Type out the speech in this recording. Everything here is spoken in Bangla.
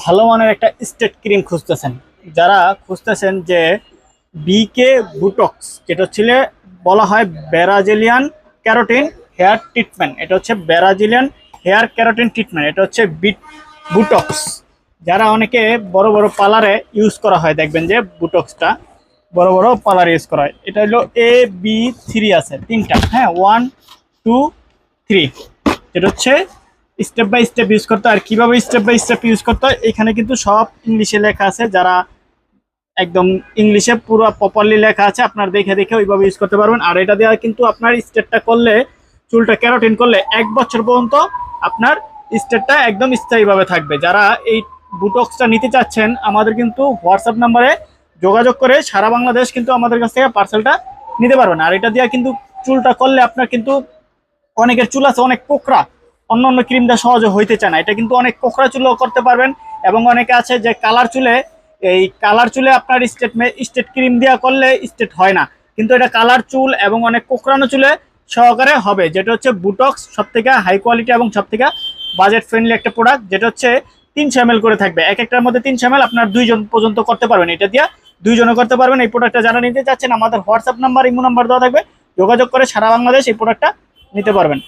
ভালো মানের একটা স্টেট ক্রিম খুঁজতেছেন। যারা খুঁজতেছেন যে বিকে বুটক্স যেটা ছিল বলা হয় ব্যারাজিলিয়ান ক্যারোটিন হেয়ার ট্রিটমেন্ট এটা হচ্ছে ব্যারাজিলিয়ান হেয়ার ক্যারোটিন ট্রিটমেন্ট এটা হচ্ছে বিট বুটক্স যারা অনেকে বড় বড় পার্লারে ইউজ করা হয়, দেখবেন যে বুটক্সটা বড় বড় পার্লার ইউজ করা হয়। এটা হলো এ বি থ্রি আছে, তিনটা হ্যাঁ ওয়ান টু থ্রি যেটা হচ্ছে স্টেপ বাই স্টেপ ইউজ করতে আর কীভাবে স্টেপ বাই স্টেপ ইউজ করতে হয়, এখানে কিন্তু সব ইংলিশে লেখা আছে। যারা একদম ইংলিশে পুরো প্রপারলি লেখা আছে, আপনার দেখে দেখে ওইভাবে ইউজ করতে পারবেন। আর এটা দেওয়া কিন্তু আপনার স্টেটটা করলে, চুলটা ক্যারোটিন করলে এক বছর পর্যন্ত আপনার স্টেটটা একদম স্থায়ীভাবে থাকবে। যারা এই বুটক্সটা নিতে চাচ্ছেন, আমাদের কিন্তু হোয়াটসঅ্যাপ নাম্বারে যোগাযোগ করে সারা বাংলাদেশ কিন্তু আমাদের কাছ থেকে পার্সেলটা নিতে পারবেন। আর এটা দিয়ে কিন্তু চুলটা করলে আপনার কিন্তু অনেকের চুল আছে, অনেক কোকড়া। অন্য অন্য ক্রিম ক্রিমটা সহজে হইতে চায় না। এটা কিন্তু অনেক কোকড়া চুলও করতে পারবেন এবং অনেকে আছে যে কালার চুলে, এই কালার চুলে আপনার স্টেট স্টেট ক্রিম দেওয়া করলে স্টেট হয় না। কিন্তু এটা কালার চুল এবং অনেক কোকড়ানো চুলে সহকারে হবে, যেটা হচ্ছে বুটক্স সব থেকে হাই কোয়ালিটি এবং সব থেকে বাজেট ফ্রেন্ডলি একটা প্রোডাক্ট যেটা হচ্ছে তিনশো এম করে থাকবে। এক একটার মধ্যে তিনশো এম আপনার দুইজন পর্যন্ত করতে পারবেন। এটা দিয়ে দুইজনও করতে পারবেন। এই প্রোডাক্টটা যারা নিতে চাচ্ছেন, আমাদের হোয়াটসঅ্যাপ নাম্বার ইমো নাম্বার দেওয়া থাকবে। যোগাযোগ করে সারা বাংলাদেশ এই প্রোডাক্টটা নিতে পারবেন।